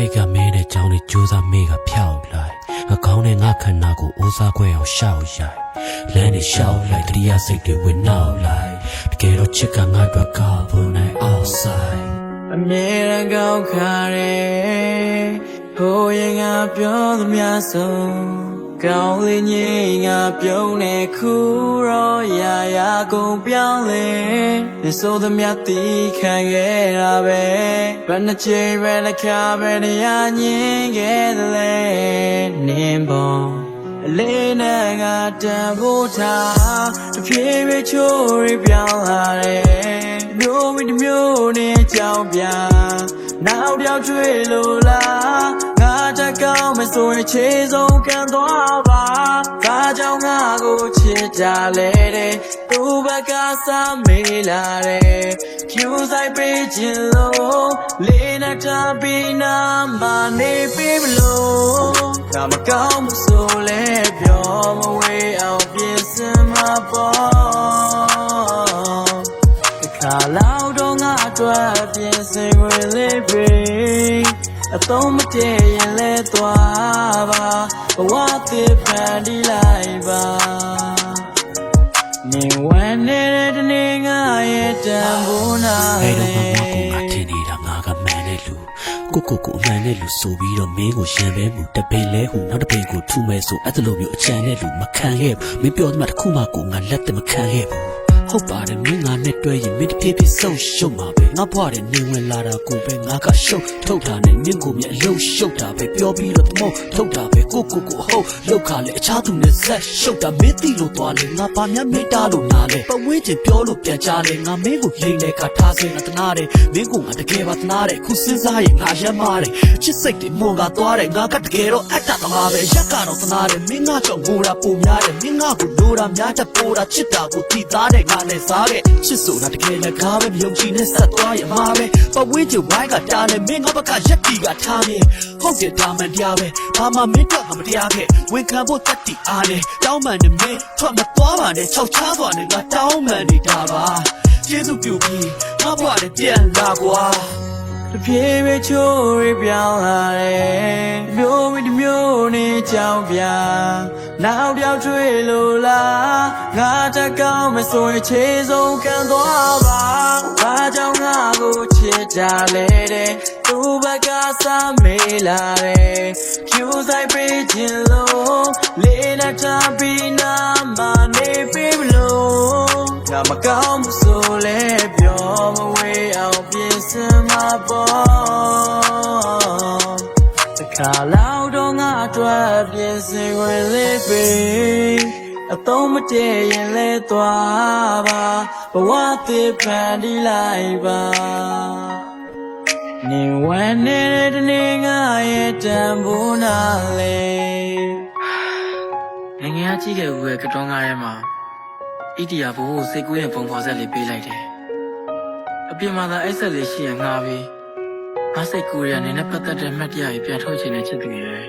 တိတ်ကမင်းတဲ့ကြောင်းလေးကြိုးစားမေးကဖြောက်လိုက်ငါကောင်းတဲ့ငါခန္ဓာကိုအိုးစားခွဲအောင်ရှောက်ရိုက်လမ်းနေရှောက်လိုက်တရားစိတ်တွေဝင်နောက်လိုက်တကယ်တော့ချစ်ကငါတို့ကောင်းဖို့နိုင် outside အမြဲတမ်းကောင်းခါတယ်ဟိုရင်ငါပြောသမျှဆုံး ကောင်းလေးငိမ့်ငါပြုံးနေခုတော့ရာရာကုန်ပြောင်းလဲဒီဆိုသမျှတီးခံခဲ့တာပဲဘယ်နှချိန်ပဲနှခါပဲတရားညင်ခဲ့တယ်လဲနင်းပေါ်အလေးနဲ့ငါတန်ဖို့ထားတဖြည်းဖြည်းချိုးရပြောင်းလာတယ်မျိုးမီတစ်မျိုးနဲ့ကြောင်ပြနောက်တစ်ယောက်တွေ့လို့လား ငါတက်ကောင်းမဆိုရင်ခြေဆုံးကန်သွားပါဒါကြောင့်ငါကိုချစ်ကြလေတဲ့သူ့ဘက်ကစားမေးလာတယ်ဖြူဆိုင်ပေးခြင်းလို့လေးနဲ့တပီနာမနေပြီမလို့ငါမကောင်းမှုဆိုလဲပြောမဝေးအောင်ပြင်ဆင်မှာပေါ့ အသုံးမတည့်ရင်လဲသွားပါဘဝသစ်ဖန်တီးလိုက်ပါနေဝင်နေတဲ့တနေ့ငါရဲ့တန်ဖိုးနာအဲ့လေတော့ငါကငါထင်နေတာငါကမှန်တဲ့လူကိုကိုကိုအမှန်တဲ့လူဆိုပြီးတော့မင်းကိုရှင်ပဲမှုတပိန်လဲဟုနောက်တစ်ပိန်ကိုထူမဲ့ဆိုအဲ့လိုမျိုးအချမ်းတဲ့လူမခံခဲ့ဘူးမင်းပြောမှတစ်ခုမှကိုငါလက်တမခံခဲ့ဘူး ဟုတ်ပါတယ်မင်းငါနဲ့တွေ့ရင်မင်းတစ်ဖြည်းဖြည်းဆုံးရှုံးမှာပဲငါဘွားတဲ့နေဝင်လာတာကိုပဲငါကရှုံးထုတ်တာနဲ့မင်းကိုမြအလုံးရှုပ်တာပဲပြောပြီးတော့တမောထုတ်တာပဲကိုကိုကိုဟုတ်လောက်ခါလေအခြားသူနဲ့ဆက်ရှုပ်တာမင်းသိလို့သွားလေငါပါမြမေးတာလို့နားလေပဝင်းချင်ပြောလို့ပြန်ကြလေငါမင်းကိုလိမ့်လေခါထားစင်ငါတနာတယ်မင်းကိုငါတကယ်ပါတနာတယ်ခုစဉ်းစားရင်ငါရမ်းမာတယ်ချစ်စိတ်တွေမွန်ကသွားတယ်ငါကတကယ်တော့အတ္တသမားပဲရက်ကတော့တနာတယ်မင်းငါကြောင့်ငိုတာပုံများတယ်မင်းငါကိုလိုတာများချက်ပိုတာချစ်တာကိုတီးသားတယ်ငါနဲ့စားခဲ့ချစ်ဆိုတာတကယ်လည်းကားပဲမယုံကြည်နဲ့ဆက်သွားရမှာပဲပဝင်းချင်ဝိုင်းကတားတယ်မင်းငါဘက်ကရက်တီကထားတယ်ဟုတ်တယ်ဒါမှန်တရားပဲဘာမှမင်းတော့မတရားခဲ့ဝန်ခံဖို့တက်တီအားတယ်တောင်းမှန်နေမင်းထွက်မသွားပါနဲ့ခြောက်ချားသွားနဲ့ငါတောင်းမှန်နေတာပါကျေးဇူးပြုပြီးငါဘွားနဲ့ပြန်လာကွာ တဖြည်းဖြည်းချိုးရပြောင်းလာတယ်မျိုးမီတစ်မျိုးနဲ့ကြောင်ပြနောက်တစ်ယောက်တွေ့လို့လားငါတက်ကောင်းမဆိုရင်ခြေဆုံးခံသွားပါဘာကြောင့်ငါကိုချစ်ကြလဲတဲ့သူ့ဘက်ကစားမေးလာတယ်ဖြူဆိုင်ပေးခြင်းလို့လေးနဲ့တပီနာမနေပြီမလို့ငါမကောင်းဘူးဆိုလဲပြောမဝေးအောင် ပြင်ဆင်မှာပေါ့တခါလောက်တော့ငါအတွက်ပြင်ဆင်ဝင်လေးပြီအသုံးမတည့်ရင်လဲသွားပါဘဝသစ်ဖန်တီးလိုက်ပါနေဝင်နေတဲ့တနေ့ငါရဲ့တန်ဖိုးနာလေနိုင်ငံကကြီးခဲ့ဦးရဲ့ကတွန်းကားထဲမှာဣတိယဘိုးကိုစိတ်ကူးရဲ့ပုံဖော်ဆက်လေးပေးလိုက်တယ်။ အပြင်မှာသာအိတ်ဆက်လေးရှိရငါပြီးငါစိတ်ကူးရအနေနဲ့ပတ်သက်တဲ့မှတ်တရကြီးပြန်ထုတ်ချင်တဲ့ချစ်သူရဲ့